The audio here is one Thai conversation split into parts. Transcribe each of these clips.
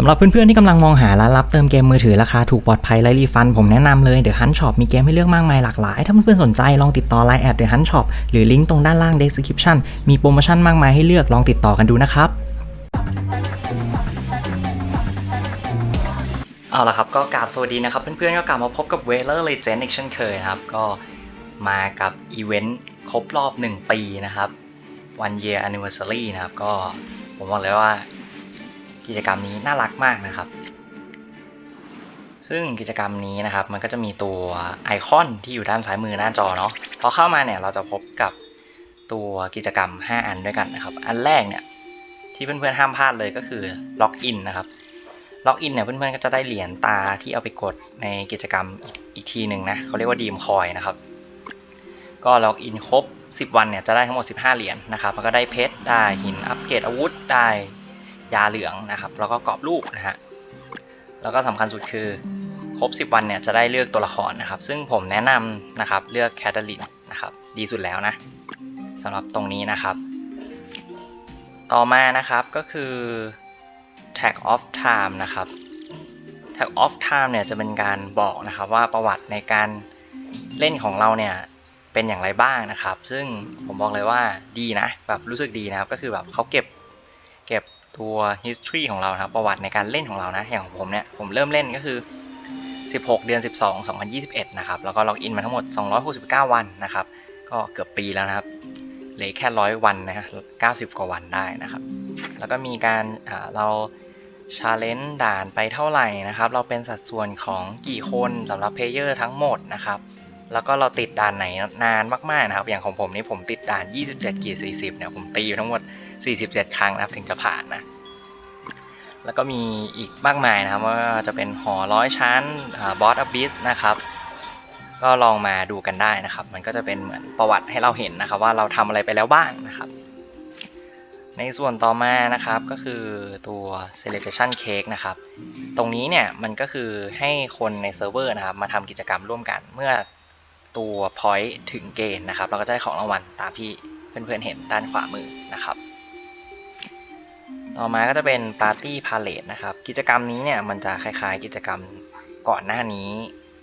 สำหรับเพื่อนๆที่กำลังมองหาร้านรับเติมเกมมือถือราคาถูกปลอดภัยและรีฟัน ผมแนะนำเลย The Hunt Shop มีเกมให้เลือกมากมายหลากหลาย ถ้าเพื่อนๆสนใจลองติดต่อ Line แอด The Hunt Shop หรือลิงก์ตรงด้านล่าง description มีโปรโมชั่นมากมายให้เลือกลองติดต่อกันดูนะครับเอาละครับก็กราบสวัสดีนะครับ เพื่อนๆก็กลับมาพบกับ w e l e r Legend อีกเช่นเคยนะครับ ก็มากับอีเวนต์ครบรอบ 1 ปีนะครับ one year anniversary นะครับก็ผมบอกเลยว่า กิจกรรมนี้น่ารักมากนะครับ ซึ่งกิจกรรมนี้นะครับ มันก็จะมีตัวไอคอนที่อยู่ด้านซ้ายมือหน้าจอเนาะพอเข้ามาเนี่ยเราจะพบกับตัวกิจกรรม 5 อันด้วยกันนะครับ อันแรกเนี่ยที่เพื่อนๆห้ามพลาดเลยก็คือล็อกอินนะครับล็อกอินเนี่ยเพื่อนๆก็จะได้เหรียญตาที่เอาไปกดในกิจกรรมอีกอีกทีหนึ่งนะเขาเรียกว่าดีมคอยนะครับ ก็ล็อกอินครบ 10 วันเนี่ยจะได้ทั้งหมด 15 เหรียญนะครับแล้วก็ได้เพชรได้หินอัปเกรดอาวุธได้ ยาเหลืองนะครับ แล้วก็กรอบรูปนะฮะแล้วก็สำคัญสุดคือครบ 10 วันเนี่ยจะได้เลือกตัวละครนะครับ ซึ่งผมแนะนำนะครับเลือกแคทเธอรีนนะครับดีสุดแล้วนะสำหรับตรงนี้นะครับ ต่อมานะครับก็คือ tag of time นะครับ tag of time เนี่ยจะเป็นการบอกนะครับว่าประวัติในการเล่นของเราเนี่ยเป็นอย่างไรบ้างนะครับ ซึ่งผมบอกเลยว่าดีนะแบบรู้สึกดีนะครับก็คือแบบเขาเก็บเก็บ ตัว history ของเราครับประวัติในการเล่นของเรานะอย่างของผมเนี่ยผมเริ่มเล่นก็คือ 16 เดือน 12 2021 นะครับ แล้วก็ล็อกอินมาทั้งหมด 269 วันนะครับ ก็เกือบปีแล้วนะครับเหลือแค่ร้อยวันนะฮะ90กว่าวันได้นะครับ แล้วก็มีการเราชาเลนจ์ด่านไปเท่าไหร่นะครับ เราเป็นสัดส่วนของกี่คนสำหรับเพลเยอร์ทั้งหมดนะครับ แล้วก็เราติดด่านไหนนานมากๆนะครับ อย่างของผมนี่ผมติดด่าน 27กี40 เนี่ย ผมตีอยู่ทั้งหมด 47 ครั้งนะครับ ถึงจะผ่านนะ แล้วก็มีอีกมากมายนะครับว่าจะเป็นหอร้อยชั้นบอสอบิสนะครับ ก็ลองมาดูกันได้นะครับ มันก็จะเป็นเหมือนประวัติให้เราเห็นนะครับ ว่าเราทำอะไรไปแล้วบ้างนะครับในส่วนต่อมานะครับก็คือตัว celebration cake นะครับ ตรงนี้เนี่ยมันก็คือให้คนในเซิร์ฟเวอร์นะครับมาทำกิจกรรมร่วมกัน เมื่อ ตัว point ถึงเกณฑ์นะครับ เราก็จะได้ของรางวัลตามที่เพื่อนๆเห็นด้านขวามือนะครับ ต่อมาก็จะเป็น party palette นะครับ กิจกรรมนี้เนี่ยมันจะคล้ายๆ กิจกรรมก่อนหน้านี้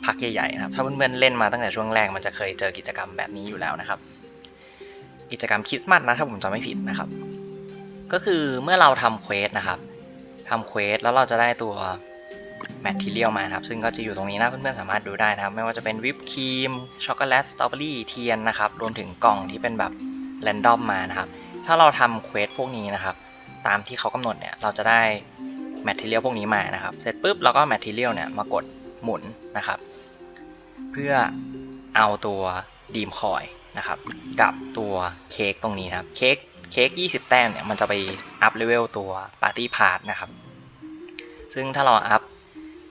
พักใหญ่ๆนะครับ ถ้าเพื่อนๆเล่นมาตั้งแต่ช่วงแรกมันจะเคยเจอกิจกรรมแบบนี้อยู่แล้วนะครับ กิจกรรมคริสต์มาสนะถ้าผมจำไม่ผิดนะครับ ก็คือเมื่อเราทำเควสนะครับทำเควสแล้วเราจะได้ตัว แมททีเรียลมาครับ ซึ่งก็จะอยู่ตรงนี้นะเพื่อนๆสามารถดูได้นะครับ ไม่ว่าจะเป็นวิปครีมช็อกโกแลตสตรอเบอรี่เทียนนะครับ รวมถึงกล่องที่เป็นแบบแรนดอมมานะครับ ถ้าเราทำเควสพวกนี้นะครับ ตามที่เขากำหนดเนี่ย เราจะได้แมททีเรียลพวกนี้มานะครับ เสร็จปุ๊บเราก็แมททีเรียลเนี่ยมากดหมุนนะครับ เพื่อเอาตัวดีมคอยนะครับ กับตัวเค้กตรงนี้นะครับ เค้กเค้ก20 แต้มเนี่ยมันจะไปอัพเลเวลตัวปาร์ตี้พาร์ทนะครับ ซึ่งถ้าเราอัพ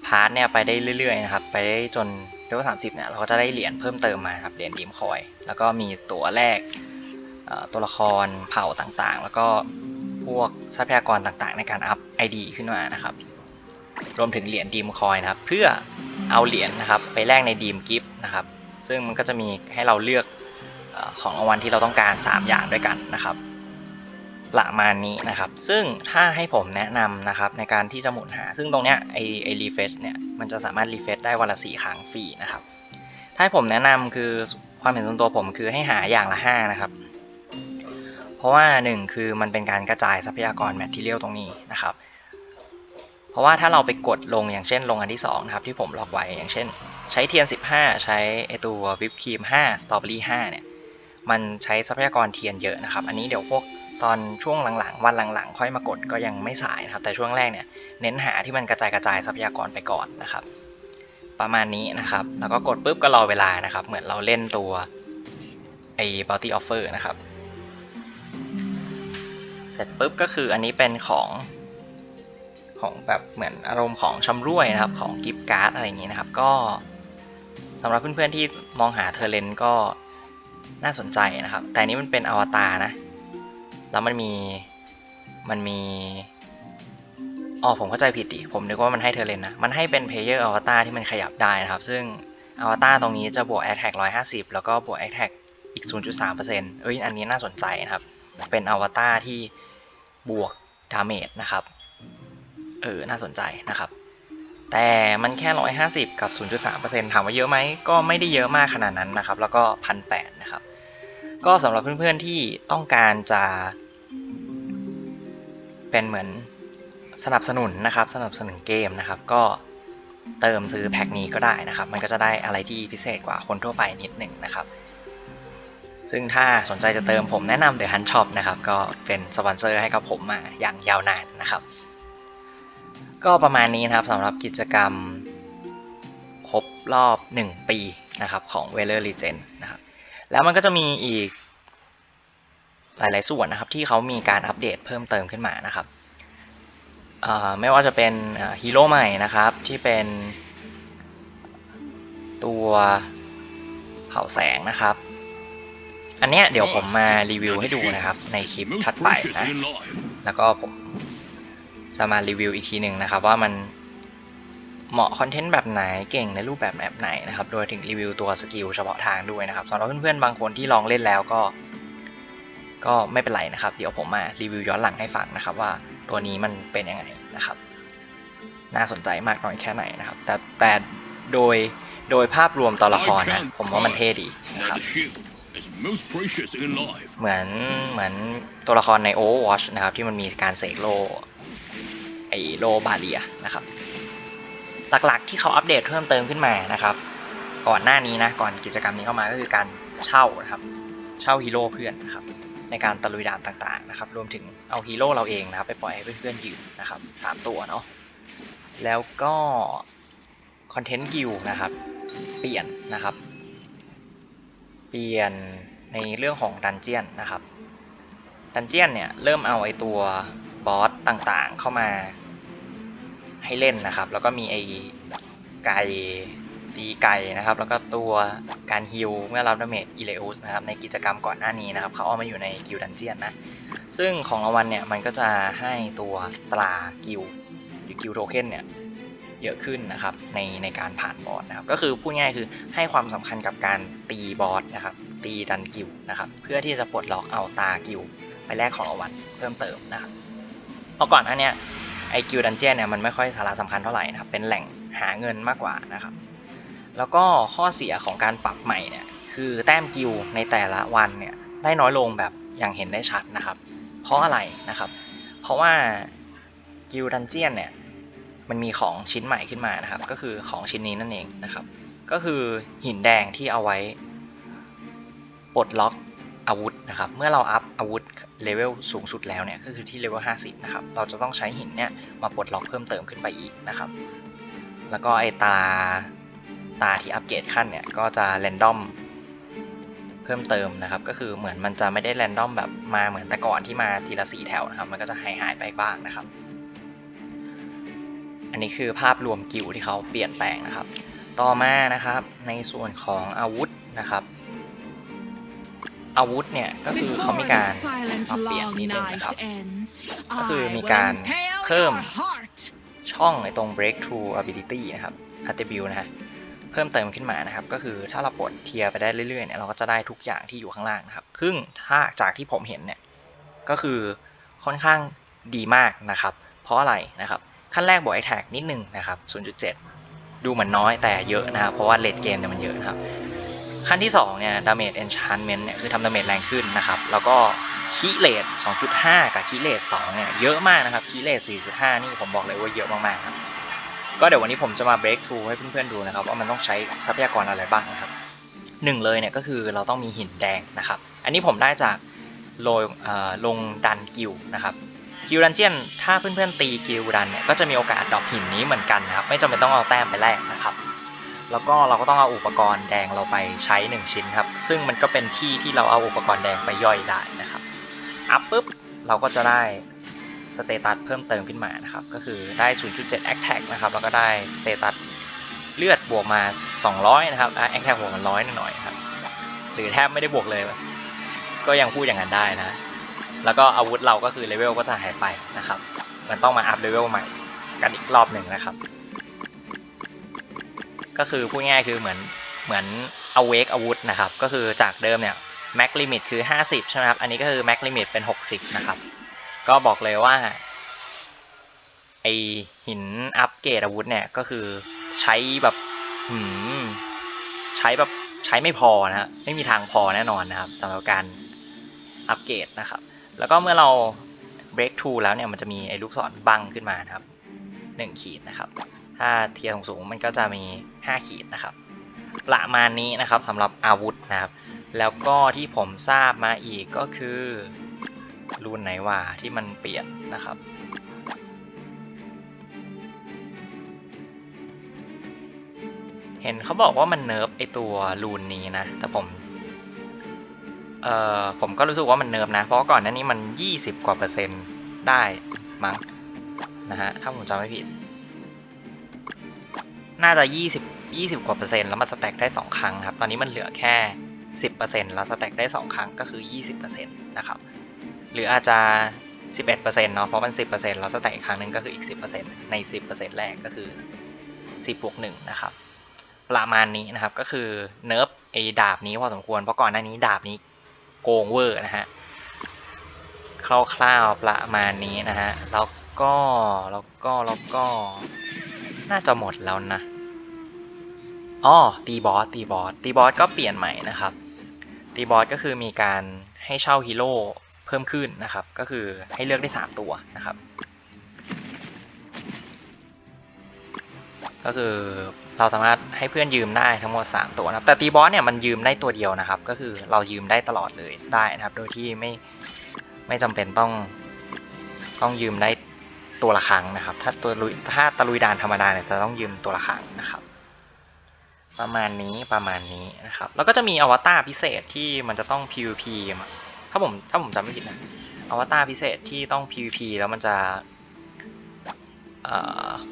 พาร์ทเนี่ยไปได้เรื่อยๆนะครับ ไปได้จนเลเวล30เนี่ยเราก็จะได้เหรียญเพิ่มเติมมาครับเหรียญดีมคอย แล้วก็มีตัวแรกตัวละครเผ่าต่างๆ แล้วก็พวกทรัพยากรต่างๆ ในการอัพ ID ขึ้นมานะครับ รวมถึงเหรียญดีมคอยนะครับ เพื่อเอาเหรียญนะครับไปแลกในดีมกิฟต์นะครับ ซึ่งมันก็จะมีให้เราเลือกของรางวัลที่เราต้องการ 3 อย่างด้วยกันนะครับ ประมาณนี้นะครับ ซึ่งถ้าให้ผมแนะนำนะครับในการที่จะหมุนหา ซึ่งตรงเนี้ยไอไอรีเฟชเนี่ยมันจะสามารถรีเฟชได้วันละ4ครั้งฟรีนะครับ ถ้าให้ผมแนะนำคือความเห็นส่วนตัวผมคือให้หาอย่างละ5นะครับ เพราะว่า 1 คือมันเป็นการกระจายทรัพยากรแมทเทียลตรงนี้นะครับ เพราะว่าถ้าเราไปกดลงอย่างเช่นลงอันที่2นะครับที่ผมล็อกไว้อย่างเช่น ใช้เทียน 15 ใช้ไอตัววิปครีม5สตรอเบอรี่5เนี่ยมันใช้ทรัพยากรเทียนเยอะนะครับ อันนี้เดี๋ยวพวก ตอนช่วงหลังๆ วันหลังๆ ค่อยมากดก็ยังไม่สายนะครับ แต่ช่วงแรกเนี่ยเน้นหาที่มันกระจายกระจายทรัพยากรไปก่อนนะครับ ประมาณนี้นะครับ แล้วก็กดปุ๊บก็รอเวลานะครับ เหมือนเราเล่นตัวไอ้ bounty offer นะครับ เสร็จปุ๊บก็คืออันนี้เป็นของของแบบเหมือนอารมณ์ของชำรวยนะครับของกิฟต์การ์ดอะไรอย่างนี้นะครับ ก็สำหรับเพื่อนๆที่มองหาเทอร์เลนก็น่าสนใจนะครับ แต่นี้มันเป็นอวตารนะ แล้วมันมีมันมีอ๋อผมเข้าใจผิดดิผมนึกว่ามันให้เธอเล่นนะ มันให้เป็นเพลเยอร์อวตารที่มันขยับได้นะครับ ซึ่งอวตารตรงนี้จะบวก Attack 150แล้วก็บวก Attack อีก 0.3%เอ้ยอันนี้น่าสนใจนะครับ เป็นอวตารที่บวกดาเมจนะครับ เออ น่าสนใจนะครับ แต่มันแค่ 150 กับ 0.3%ถามว่าเยอะไหม ก็ไม่ได้เยอะมากขนาดนั้นนะครับ แล้วก็พันแนะครับ ก็สำหรับเพื่อนๆที่ต้องการจะ เป็นเหมือนสนับสนุนนะครับ สนับสนุนเกมนะครับ ก็เติมซื้อแพ็คนี้ก็ได้นะครับ มันก็จะได้อะไรที่พิเศษกว่าคนทั่วไปนิดหนึ่งนะครับ ซึ่งถ้าสนใจจะเติมผมแนะนำ The Hunt Shop นะครับ ก็เป็นสปอนเซอร์ให้กับผมมาอย่างยาวนานนะครับ ก็ประมาณนี้นะครับสำหรับกิจกรรมครบรอบ 1 ปีนะครับของ w e l l e r Legend นะครับ แล้วมันก็จะมีอีก หลาย ๆ ส่วนนะครับ ที่เขามีการอัปเดตเพิ่มเติมขึ้นมานะครับไม่ว่าจะเป็นฮีโร่ใหม่นะครับ ที่เป็นตัวเผาแสงนะครับ อันเนี้ยเดี๋ยวผมมารีวิวให้ดูนะครับ ในคลิปถัดไปนะแล้วก็ผมจะมารีวิวอีกทีหนึ่งนะครับ ว่ามันเหมาะคอนเทนต์แบบไหนเก่งในรูปแบบแบบไหนนะครับ โดยถึงรีวิวตัวสกิลเฉพาะทางด้วยนะครับสำหรับเพื่อนๆบางคนที่ลองเล่นแล้วก็ ก็ไม่เป็นไรนะครับ เดี๋ยวผมมารีวิวย้อนหลังให้ฟังนะครับว่าตัวนี้มันเป็นยังไงนะครับ น่าสนใจมากน้อยแค่ไหนนะครับ แต่แต่โดยโดยภาพรวมตัวละครนะผมว่ามันเท่ดีนะครับ That shield is most precious in life. เหมือนเหมือนตัวละครใน Overwatch นะครับ ที่มันมีการเสกโลไอโลบาเลียนะครับ หลักๆที่เขาอัปเดตเพิ่มเติมขึ้นมานะครับ ก่อนหน้านี้นะก่อนกิจกรรมนี้เข้ามาก็คือการเช่านะครับ เช่าฮีโร่เพื่อนนะครับ ในการตะลุยด่านต่างๆนะครับรวมถึงเอาฮีโร่เราเองนะครับไปปล่อยให้เพื่อนๆยืมนะครับสามตัวเนาะแล้วก็คอนเทนต์กิลนะครับเปลี่ยนนะครับ เปลี่ยนในเรื่องของดันเจียนนะครับดันเจียนเนี่ยเริ่มเอาไอตัวบอสต่างๆเข้ามาให้เล่นนะครับ แล้วก็มีไอไก่ ตีไก่นะครับ แล้วก็ตัวการฮิลเมื่อรับดาเมจอิเลอุสนะครับในกิจกรรมก่อนหน้านี้นะครับเขาเอามาอยู่ในกิลดันเจียนนะ ซึ่งของรางวัลเนี่ยมันก็จะให้ตัวตรากิลหรือกิลโทเค็นเนี่ยเยอะขึ้นนะครับในในการผ่านบอสนะครับก็คือพูดง่ายคือให้ความสำคัญกับการตีบอสนะครับตีดันกิลนะครับเพื่อที่จะปลดล็อกเอาตากิลไปแลกของรางวัลเพิ่มเติมนะครับเพราะก่อนหน้าเนี้ยไอกิลดันเจียนเนี่ยมันไม่ค่อยสาระสำคัญเท่าไหร่นะครับเป็นแหล่งหาเงินมากกว่านะครับ แล้วก็ข้อเสียของการปรับใหม่เนี่ยคือแต้มกิลในแต่ละวันเนี่ยได้น้อยลงแบบอย่างเห็นได้ชัดนะครับ เพราะอะไรนะครับ เพราะว่ากิลดันเจียนเนี่ยมันมีของชิ้นใหม่ขึ้นมานะครับ ก็คือของชิ้นนี้นั่นเองนะครับ ก็คือหินแดงที่เอาไว้ปลดล็อกอาวุธนะครับ เมื่อเราอัพอาวุธเลเวลสูงสุดแล้วเนี่ยก็คือที่เลเวล50 นะครับ เราจะต้องใช้หินเนี่ยมาปลดล็อกเพิ่มเติมขึ้นไปอีกนะครับ แล้วก็ไอตา ตาที่อัปเกรดขั้นเนี่ยก็จะแรนดอมเพิ่มเติมนะครับ ก็คือเหมือนมันจะไม่ได้แรนดอมแบบมาเหมือนแต่ก่อนที่มาทีละสีแถวนะครับ มันก็จะหายหายไปบ้างนะครับ อันนี้คือภาพรวมกิลด์ที่เขาเปลี่ยนแปลงนะครับ ต่อมานะครับในส่วนของอาวุธนะครับ อาวุธเนี่ยก็คือเขามีการปรับเปลี่ยนนิดนึงนะครับก็คือมีการเพิ่มช่องในตรง breakthrough ability นะครับ attribute นะฮะ เพิ่มเติมขึ้นมานะครับ ก็คือถ้าเราปลดเทียร์ไปได้เรื่อยๆเนี่ยเราก็จะได้ทุกอย่างที่อยู่ข้างล่างนะครับซึ่งถ้าจากที่ผมเห็นเนี่ยก็คือค่อนข้างดีมากนะครับ เพราะอะไรนะครับ ขั้นแรกบวกไอแท็กนิดนึงนะครับ 0.7 ดูเหมือนน้อยแต่เยอะนะครับ เพราะว่าเลดเกมเนี่ยมันเยอะนะครับ ขั้นที่2เนี่ยดาเมจเอนชานเมนต์เนี่ยคือทำดาเมจแรงขึ้นนะครับ แล้วก็คีเลด2.5 กับคีเลด2เนี่ยเยอะมากนะครับคีเลด4.5 นี่ผมบอกเลยว่าเยอะมากๆครับ ก็เดี๋ยววันนี้ผมจะมา break through ให้เพื่อนๆดูนะครับว่ามันต้องใช้ทรัพยากรอะไรบ้างนะครับหนึ่งเลยเนี่ยก็คือเราต้องมีหินแดงนะครับ อันนี้ผมได้จากโลเอ่อลงดันกิลนะครับกิลดันเจียนถ้าเพื่อนๆตีกิลดันเนี่ยก็จะมีโอกาสดรอปหินนี้เหมือนกันนะครับ ไม่จำเป็นต้องเอาแต้มไปแลกนะครับแล้วก็เราก็ต้องเอาอุปกรณ์แดงเราไปใช้ 1 ชิ้นครับ ซึ่งมันก็เป็นที่ที่เราเอาอุปกรณ์แดงไปย่อยได้นะครับอัพปุ๊บเราก็จะได้ สเตตัสเพิ่มเติมขึ้นมานะครับ ก็คือได้ 0.7 Attack นะครับ แล้วก็ได้สเตตัสเลือดบวกมา 200 นะครับแอะ Attack บวกมาร้อยหน่อยครับ หรือแทบไม่ได้บวกเลย ก็ยังพูดอย่างนั้นได้นะ แล้วก็อาวุธเราก็คือเลเวลก็จะหายไปนะครับ มันต้องมาอัพเลเวลใหม่กันอีกรอบหนึ่งนะครับ ก็คือพูดง่ายคือเหมือนเหมือนเอาเวกอาวุธนะครับ ก็คือจากเดิมเนี่ยแม็กลิมิตคือ 50 ใช่ไหมครับ อันนี้ก็คือแม็กลิมิตเป็น 60 นะครับ ก็บอกเลยว่าไอหินอัปเกรดอาวุธเนี่ยก็คือใช้แบบหืมใช้แบบใช้ไม่พอนะฮะไม่มีทางพอแน่นอนนะครับสำหรับการอัปเกรดนะครับ แล้วก็เมื่อเรา break through แล้วเนี่ยมันจะมีไอ้ลูกศรบังขึ้นมานะครับหนึ่งขีดนะครับ ถ้าเทียร์สูงมันก็จะมี 5 ขีดนะครับ ประมาณนี้นะครับสำหรับอาวุธนะครับ แล้วก็ที่ผมทราบมาอีกก็คือ รูนไหนว่าที่มันเปลี่ยนนะครับเห็นเขาบอกว่ามันเนิร์ฟไอตัวรูนนี้นะ แต่ผม เอ่อ ผมก็รู้สึกว่ามันเนิร์ฟนะ เพราะก่อนหน้านี้มัน 20 กว่าเปอร์เซ็นต์ได้มั้งนะฮะ ถ้าผมจำไม่ผิด น่าจะ 20 20 กว่าเปอร์เซ็นต์แล้วมันสแต็กได้ 2 ครั้งครับ ตอนนี้มันเหลือแค่ 10%แล้วสแต็กได้ 2 ครั้งก็คือ 20%นะครับ หรืออาจจะ 11%เนาะเพราะมัน 10%แล้วสแต็กอีกครั้งหนึ่งก็คืออีก 10%ใน 10%แรกก็คือ 10บวก1นะครับประมาณนี้นะครับก็คือเนิร์ฟไอ้ดาบนี้พอสมควรเพราะก่อนหน้านี้ดาบนี้โกงเวอร์นะฮะคร่าวๆประมาณนี้นะฮะแล้วก็แล้วก็แล้วก็น่าจะหมดแล้วนะอ๋อตีบอสตีบอสตีบอสก็เปลี่ยนใหม่นะครับตีบอสก็คือมีการให้เช่าฮีโร่ เพิ่มขึ้นนะครับ ก็คือให้เลือกได้ 3 ตัวนะครับ ก็คือเราสามารถให้เพื่อนยืมได้ทั้งหมด 3 ตัวนะครับแต่ตีบอสเนี่ยมันยืมได้ตัวเดียวนะครับ ก็คือเรายืมได้ตลอดเลยได้นะครับ โดยที่ไม่ไม่จำเป็นต้องต้องยืมได้ตัวละครั้งนะครับ ถ้าตัวลุยถ้าตะลุยด่านธรรมดาเนี่ยจะต้องยืมตัวละครั้งนะครับ ประมาณนี้ประมาณนี้นะครับ แล้วก็จะมีอวตารพิเศษที่มันจะต้อง PVP มา ถ้าผมถ้าผมจำไม่ผิดนะอวตารพิเศษที่ต้อง PVP แล้วมันจะ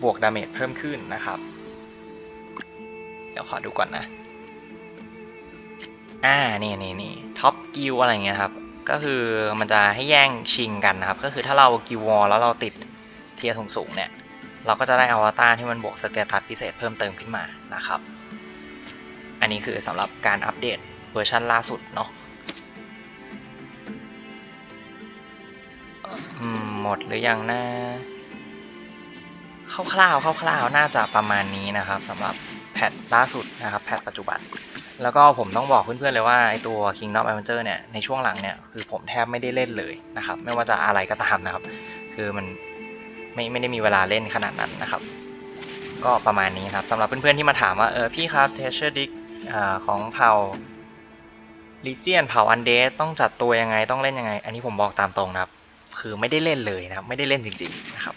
บวกดาเมจเพิ่มขึ้นนะครับ เดี๋ยวขอดูก่อนนะ อ่า นี่นี่นี่ท็อปกิลอะไรเงี้ยครับ ก็คือมันจะให้แย่งชิงกันนะครับ ก็คือถ้าเรากิลวอลแล้วเราติดเทียร์สูงๆเนี่ย เราก็จะได้อวตารที่มันบวกสเตตัสพิเศษเพิ่มเติมขึ้นมานะครับ อันนี้คือสำหรับการอัปเดตเวอร์ชันล่าสุดเนาะ หมดหรือยังนะคร่าวๆคร่าวๆน่าจะประมาณนี้นะครับสำหรับแพทล่าสุดนะครับแพทปัจจุบัน แล้วก็ผมต้องบอกเพื่อนๆเลยว่าไอตัว Kingdom Adventure เนี่ยในช่วงหลังเนี่ยคือผมแทบไม่ได้เล่นเลยนะครับ ไม่ว่าจะอะไรก็ตามนะครับ คือมันไม่ไม่ได้มีเวลาเล่นขนาดนั้นนะครับ ก็ประมาณนี้ครับสำหรับเพื่อนๆที่มาถามว่าเออพี่ครับ Treasure Dick อาของเผ่า Legion เผ่า Undead ต้องจัดตัวยังไงต้องเล่นยังไง อันนี้ผมบอกตามตรงนะครับ คือไม่ได้เล่นเลยนะครับ ไม่ได้เล่นจริงๆนะครับ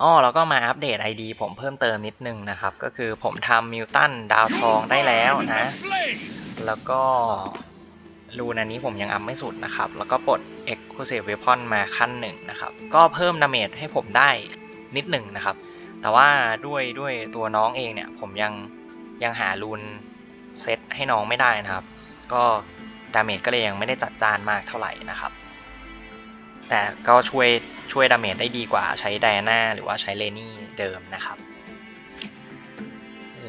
อ๋อแล้วก็มาอัปเดต ID ผมเพิ่มเติมนิดนึงนะครับ ก็คือผมทำมิวตันดาวทองได้แล้วนะ แล้วก็รูนอันนี้ผมยังอัพไม่สุดนะครับ แล้วก็ปลด Exclusive Weapon มาขั้นหนึ่งนะครับ ก็เพิ่มดาเมจให้ผมได้นิดหนึ่งนะครับ แต่ว่าด้วยด้วยตัวน้องเองเนี่ย ผมยังยังหารูนเซตให้น้องไม่ได้นะครับ ก็ดาเมจก็เลยยังไม่ได้จัดจานมากเท่าไหร่นะครับ แต่ก็ช่วยช่วยดาเมจได้ดีกว่าใช้ไดอาน่าหรือว่าใช้เลนี่เดิมนะครับ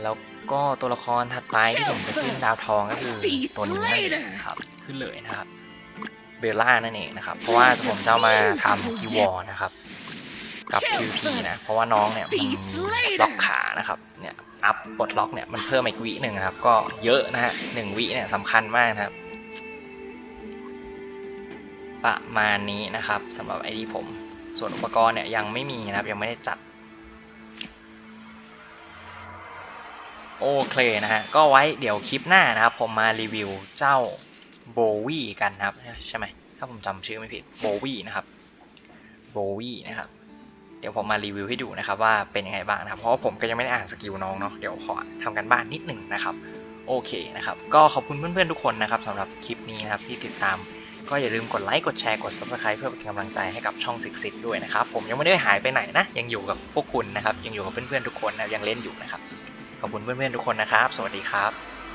แล้วก็ตัวละครถัดไปที่ผมจะขึ้นดาวทองก็คือตัวนี้นนเองนะครับขึ้นเลยนะครับเบลล่านั่นเองนะครับ เพราะว่าผมจะมาทำกีวอร์นะครับ กับ QP นะเพราะว่าน้องเนี่ยมันล็อกขานะครับเนี่ยอัพปลดล็อกเนี่ยมันเพิ่มอีกวิหนึ่งครับ ก็เยอะนะฮะหนึ่งวิเนี่ยสำคัญมากนะครับ ประมาณนี้นะครับสำหรับไอดีผม ส่วนอุปกรณ์เนี่ยยังไม่มีนะครับยังไม่ได้จัดโอเคนะฮะก็ไว้เดี๋ยวคลิปหน้านะครับ ผมมารีวิวเจ้าโบวี่กันนะครับใช่ไหมถ้าผมจำชื่อไม่ผิดโบวี่นะครับโบวี่นะครับเดี๋ยวผมมารีวิวให้ดูนะครับว่าเป็นยังไงบ้างนะครับ เพราะว่าผมก็ยังไม่ได้อ่านสกิลน้องเนาะเดี๋ยวขอทำกันบ้านนิดหนึ่งนะครับโอเคนะครับ ก็ขอบคุณเพื่อนๆทุกคนนะครับสำหรับคลิปนี้นะครับที่ติดตาม ก็อย่าลืมกดไลค์กดแชร์กด subscribe เพื่อเป็นกำลังใจให้กับช่องซิกซิกด้วยนะครับผมยังไม่ได้หายไปไหนนะ ยังอยู่กับพวกคุณนะครับ ยังอยู่กับเพื่อนๆทุกคนนะยังเล่นอยู่นะครับขอบคุณเพื่อนๆทุกคนนะครับ สวัสดีครับ